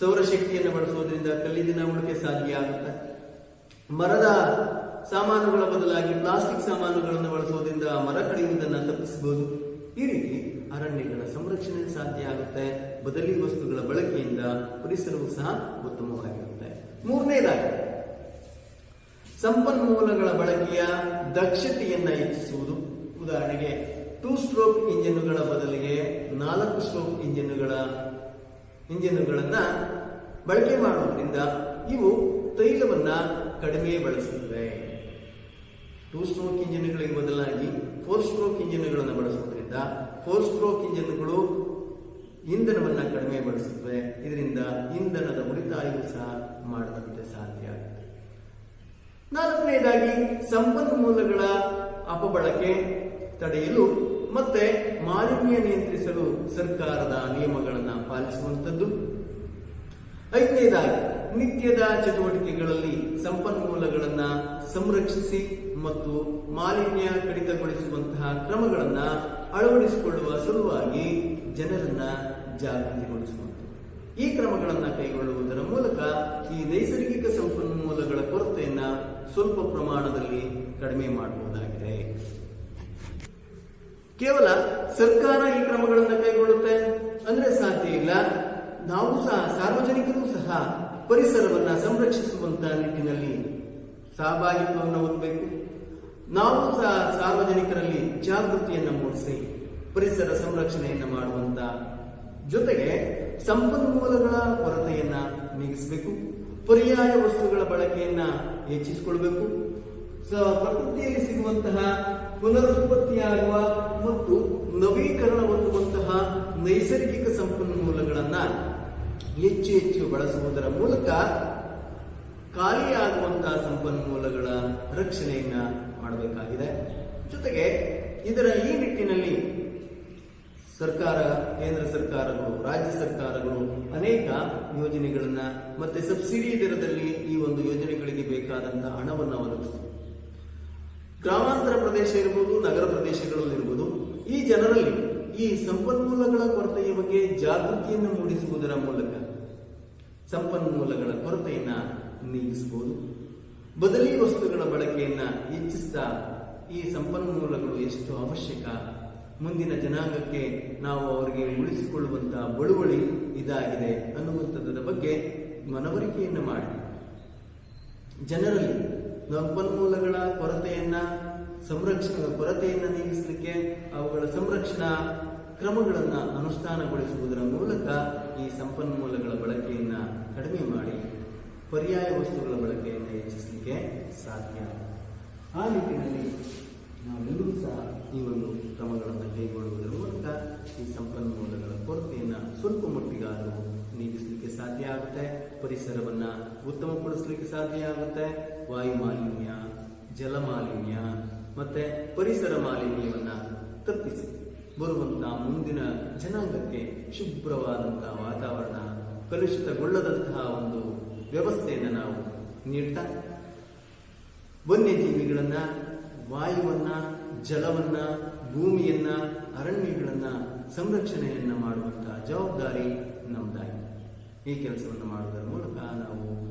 ಸೌರಶಕ್ತಿಯನ್ನು ಬಳಸೋದ್ರಿಂದ ಕಲ್ಲಿದ್ದಿನ ಬಳಕೆ ಸಾಧ್ಯ ಆಗುತ್ತೆ. ಮರದ ಸಾಮಾನುಗಳ ಬದಲಾಗಿ ಪ್ಲಾಸ್ಟಿಕ್ ಸಾಮಾನುಗಳನ್ನು ಬಳಸೋದ್ರಿಂದ ಮರ ಕಡಿಯುವುದನ್ನು ತಪ್ಪಿಸಬಹುದು. ಈ ರೀತಿ ಅರಣ್ಯಗಳ ಸಂರಕ್ಷಣೆ ಸಾಧ್ಯ ಆಗುತ್ತೆ. ಬದಲಿ ವಸ್ತುಗಳ ಬಳಕೆಯಿಂದ ಪರಿಸರವು ಸಹ ಉತ್ತಮವಾಗಿರುತ್ತೆ. ಮೂರನೇದಾಗಿ, ಸಂಪನ್ಮೂಲಗಳ ಬಳಕೆಯ ದಕ್ಷತೆಯನ್ನ ಹೆಚ್ಚಿಸುವುದು. ಉದಾಹರಣೆಗೆ ಟೂ ಸ್ಟ್ರೋಕ್ ಇಂಜಿನ್ಗಳ ಬದಲಿಗೆ ನಾಲ್ಕು ಸ್ಟ್ರೋಕ್ ಇಂಜಿನ್ಗಳ ಇಂಜಿನ್ಗಳನ್ನ ಬಳಕೆ ಮಾಡುವುದರಿಂದ ಇವು ತೈಲವನ್ನ ಕಡಿಮೆ ಬಳಸುತ್ತವೆ. ಟೂ ಸ್ಟ್ರೋಕ್ ಇಂಜಿನ್ಗಳಿಗೆ ಬದಲಾಗಿ ಫೋರ್ ಸ್ಟ್ರೋಕ್ ಇಂಜಿನ್ಗಳನ್ನು ಬಳಸುವುದರಿಂದ ಫೋರ್ ಸ್ಟ್ರೋಕ್ ಇಂಜಿನ್ಗಳು ಇಂಧನವನ್ನ ಕಡಿಮೆ ಬಳಸುತ್ತವೆ. ಇದರಿಂದ ಇಂಧನದ ಉಳಿತಾಯವು ಸಹ ಮಾಡದಂತೆ ಸಾಧ್ಯ ಆಗುತ್ತೆ. ನಾಲ್ಕನೇದಾಗಿ ಸಂಪನ್ಮೂಲಗಳ ಅಪಬಳಕೆ ತಡೆಯಲು ಮತ್ತೆ ಮಾಲಿನ್ಯ ನಿಯಂತ್ರಿಸಲು ಸರ್ಕಾರದ ನಿಯಮಗಳನ್ನು ಪಾಲಿಸುವಂಥದ್ದು. ಐದನೇದಾಗಿ, ನಿತ್ಯದ ಚಟುವಟಿಕೆಗಳಲ್ಲಿ ಸಂಪನ್ಮೂಲಗಳನ್ನು ಸಂರಕ್ಷಿಸಿ ಮತ್ತು ಮಾಲಿನ್ಯ ಕಡಿತಗೊಳಿಸುವಂತಹ ಕ್ರಮಗಳನ್ನ ಅಳವಡಿಸಿಕೊಳ್ಳುವ ಸಲುವಾಗಿ ಜನರನ್ನ ಜಾಗೃತಿಗೊಳಿಸುವಂಥದ್ದು. ಈ ಕ್ರಮಗಳನ್ನ ಕೈಗೊಳ್ಳುವುದರ ಮೂಲಕ ಈ ನೈಸರ್ಗಿಕ ಸಂಪನ್ಮೂಲಗಳ ಕೊರತೆಯನ್ನ ಸ್ವಲ್ಪ ಪ್ರಮಾಣದಲ್ಲಿ ಕಡಿಮೆ ಮಾಡಬಹುದಾಗಿದೆ ಕೇವಲ ಸರ್ಕಾರ ಈ ಕ್ರಮಗಳನ್ನು ಕೈಗೊಳ್ಳುತ್ತೆ ಅಂದ್ರೆ ಸಾಧ್ಯ ಇಲ್ಲ. ನಾವು ಸಹ ಸಾರ್ವಜನಿಕರು ಸಹ ಪರಿಸರವನ್ನ ಸಂರಕ್ಷಿಸುವಂತಹ ನಿಟ್ಟಿನಲ್ಲಿ ಸಹಭಾಗಿತ್ವವನ್ನು ಹೊಂದಬೇಕು. ನಾವು ಸಹ ಸಾರ್ವಜನಿಕರಲ್ಲಿ ಜಾಗೃತಿಯನ್ನು ಮೂಡಿಸಿ ಪರಿಸರ ಸಂರಕ್ಷಣೆಯನ್ನು ಮಾಡುವಂತ ಜೊತೆಗೆ ಸಂಪನ್ಮೂಲಗಳ ಕೊರತೆಯನ್ನ ನೀಗಿಸಬೇಕು. ಪರ್ಯಾಯ ವಸ್ತುಗಳ ಬಳಕೆಯನ್ನ ಹೆಚ್ಚಿಸಿಕೊಳ್ಬೇಕು. ಸ- ಪ್ರಕೃತಿಯಲ್ಲಿ ಸಿಗುವಂತಹ ಪುನರುತ್ಪತ್ತಿಯಾಗುವ ಮತ್ತು ನವೀಕರಣ ಹೊಂದುವಂತಹ ನೈಸರ್ಗಿಕ ಸಂಪನ್ಮೂಲಗಳನ್ನ ಹೆಚ್ಚು ಹೆಚ್ಚು ಬಳಸುವುದರ ಮೂಲಕ ಖಾಲಿಯಾಗುವಂತಹ ಸಂಪನ್ಮೂಲಗಳ ರಕ್ಷಣೆಯನ್ನ ಮಾಡಬೇಕಾಗಿದೆ. ಜೊತೆಗೆ ಇದರ ಈ ನಿಟ್ಟಿನಲ್ಲಿ ಸರ್ಕಾರ, ಕೇಂದ್ರ ಸರ್ಕಾರಗಳು, ರಾಜ್ಯ ಸರ್ಕಾರಗಳು ಅನೇಕ ಯೋಜನೆಗಳನ್ನ ಮತ್ತೆ ಸಬ್ಸಿಡಿ ದರದಲ್ಲಿ ಈ ಒಂದು ಯೋಜನೆಗಳಿಗೆ ಬೇಕಾದಂತಹ ಹಣವನ್ನು ಒದಗಿಸಿವೆ ಗ್ರಾಮಾಂತರ ಪ್ರದೇಶ ಇರ್ಬೋದು, ನಗರ ಪ್ರದೇಶಗಳಲ್ಲಿರ್ಬೋದು ಈ ಜನರಲ್ಲಿ ಈ ಸಂಪನ್ಮೂಲಗಳ ಕೊರತೆಯ ಬಗ್ಗೆ ಜಾಗೃತಿಯನ್ನು ಮೂಡಿಸುವುದರ ಮೂಲಕ ಸಂಪನ್ಮೂಲಗಳ ಕೊರತೆಯನ್ನ ನೀಗಿಸಬಹುದು ಬದಲಿ ವಸ್ತುಗಳ ಬಳಕೆಯನ್ನ ಹೆಚ್ಚಿಸ್ತಾ ಈ ಸಂಪನ್ಮೂಲಗಳು ಎಷ್ಟು ಅವಶ್ಯಕ? ಮುಂದಿನ ಜನಾಂಗಕ್ಕೆ ನಾವು ಅವರಿಗೆ ಉಳಿಸಿಕೊಳ್ಳುವಂತಹ ಬಳುವಳಿ ಇದಾಗಿದೆ ಅನ್ನುವಂಥದ್ದರ ಬಗ್ಗೆ ಮನವರಿಕೆಯನ್ನು ಮಾಡಿ. ಜನರಲ್ಲಿ ಸಂಪನ್ಮೂಲಗಳ ಕೊರತೆಯನ್ನ ಸಂರಕ್ಷಣೆಯ ಕೊರತೆಯನ್ನ ನೀಗಿಸಲಿಕ್ಕೆ ಅವುಗಳ ಸಂರಕ್ಷಣಾ ಕ್ರಮಗಳನ್ನು ಅನುಷ್ಠಾನಗೊಳಿಸುವುದರ ಮೂಲಕ ಈ ಸಂಪನ್ಮೂಲಗಳ ಬಳಕೆಯನ್ನು ಕಡಿಮೆ ಮಾಡಿ, ಪರ್ಯಾಯ ವಸ್ತುಗಳ ಬಳಕೆಯನ್ನು ಹೆಚ್ಚಿಸಲಿಕ್ಕೆ ಸಾಧ್ಯ. ಆ ನಿಟ್ಟಿನಲ್ಲಿ ನಾವೆಲ್ಲರೂ ಸಹ ಈ ಒಂದು ಕ್ರಮಗಳನ್ನು ಕೈಗೊಳ್ಳುವುದರ ಮೂಲಕ ಈ ಸಂಪನ್ಮೂಲಗಳ ಕೊರತೆಯನ್ನು ಸ್ವಲ್ಪ ಮಟ್ಟಿಗಾದರೂ ನೀಗಿಸಲಿಕ್ಕೆ ಸಾಧ್ಯ ಆಗುತ್ತೆ, ಪರಿಸರವನ್ನು ಉತ್ತಮಪಡಿಸಲಿಕ್ಕೆ ಸಾಧ್ಯ ಆಗುತ್ತೆ. ವಾಯು ಮಾಲಿನ್ಯ ಜಲ ಮಾಲಿನ್ಯ ಮತ್ತೆ ಪರಿಸರ ಮಾಲಿನ್ಯವನ್ನ ತಪ್ಪಿಸಿ. ಬರುವಂತಹ ಮುಂದಿನ ಜನಾಂಗಕ್ಕೆ ಶುಭ್ರವಾದಂತಹ ವಾತಾವರಣ, ಕಲುಷಿತಗೊಳ್ಳದಂತಹ ಒಂದು ವ್ಯವಸ್ಥೆಯನ್ನು ನಾವು ನೀಡ್ತಾ ವನ್ಯಜೀವಿಗಳನ್ನ, ವಾಯುವನ್ನ, ಜಲವನ್ನ, ಭೂಮಿಯನ್ನ, ಅರಣ್ಯಗಳನ್ನ ಸಂರಕ್ಷಣೆಯನ್ನ ಮಾಡುವಂತಹ ಜವಾಬ್ದಾರಿ ನಮ್ಮದಾಗಿದೆ ಈ ಕೆಲಸವನ್ನು ಮಾಡುವುದರ ಮೂಲಕ ನಾವು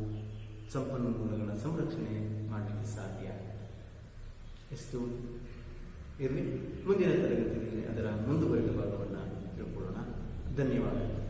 ಸಂಪನ್ಮೂಲಗಳ ಸಂರಕ್ಷಣೆ ಮಾಡಲಿಕ್ಕೆ ಸಾಧ್ಯ? ಎಷ್ಟು? ಇರಲಿ. ಮುಂದಿನ ತರಗತಿಯಲ್ಲಿ ಅದರ ಮುಂದುವರಿದ ಭಾಗವನ್ನು ತಿಳ್ಕೊಳ್ಳೋಣ. ಧನ್ಯವಾದಗಳು.